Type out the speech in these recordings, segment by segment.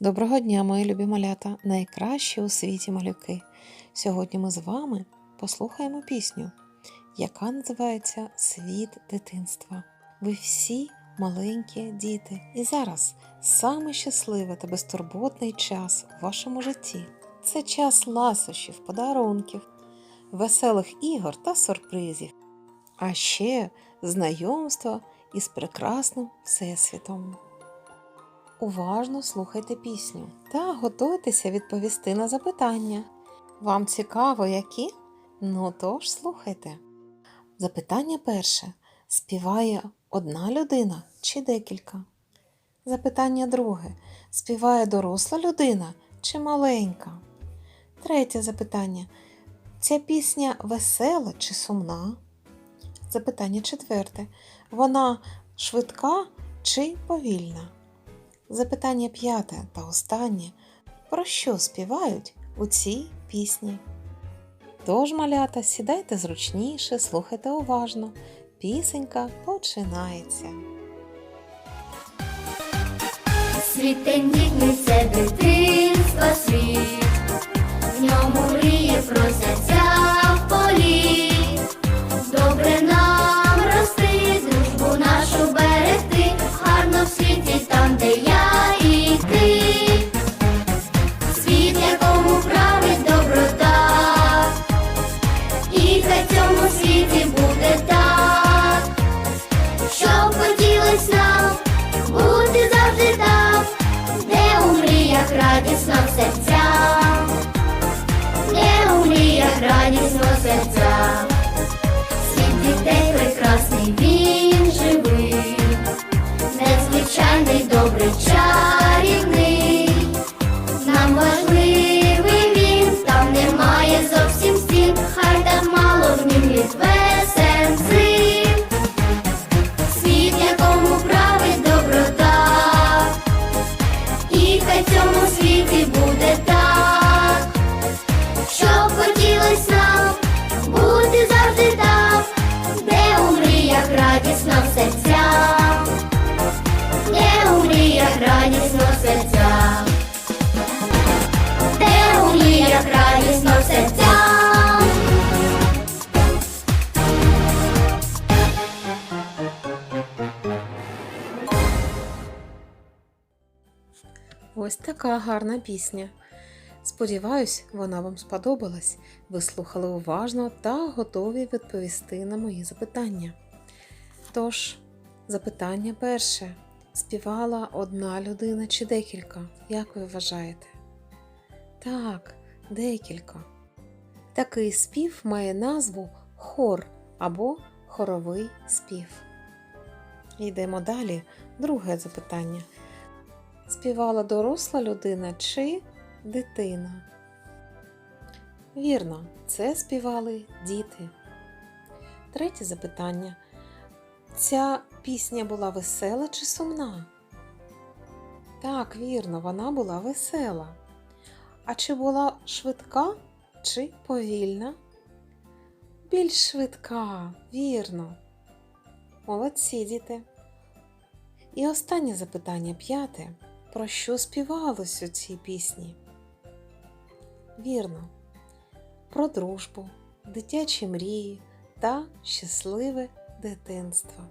Доброго дня, мої любі малята, найкращі у світі малюки. Сьогодні ми з вами послухаємо пісню, яка називається Світ дитинства. Ви всі маленькі діти, і зараз саме щасливий та безтурботний час у вашому житті. Це час ласощів, подарунків, веселих ігор та сюрпризів, а ще знайомства із прекрасним всесвітом. Уважно слухайте пісню та готуйтеся відповісти на запитання. Вам цікаво, які? Ну тож слухайте. Запитання перше. Співає одна людина чи декілька? Запитання друге. Співає доросла людина чи маленька? Третє запитання. Ця пісня весела чи сумна? Запитання четверте. Вона швидка чи повільна? Запитання п'яте та останнє. Про що співають у цій пісні? Тож, малята, сідайте зручніше, слухайте уважно. Пісенька починається. Світ Ось така гарна пісня. Сподіваюсь, вона вам сподобалась. Ви слухали уважно та готові відповісти на мої запитання. Тож, запитання перше. Співала одна людина чи декілька? Як ви вважаєте? Так, декілька. Такий спів має назву хор або хоровий спів. Йдемо далі. Друге запитання. Співала доросла людина чи дитина? Вірно, це співали діти. Третє запитання. Ця пісня була весела чи сумна? Так, вірно, вона була весела. А чи була швидка чи повільна? Більш швидка, вірно. Молодці, діти. І останнє запитання п'яте. Про що співалось у цій пісні? Вірно, про дружбу, дитячі мрії та щасливе дитинство.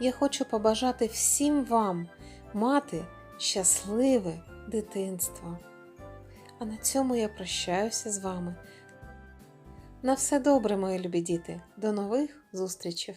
Я хочу побажати всім вам мати щасливе дитинство. А на цьому я прощаюся з вами. На все добре, мої любі діти. До нових зустрічей!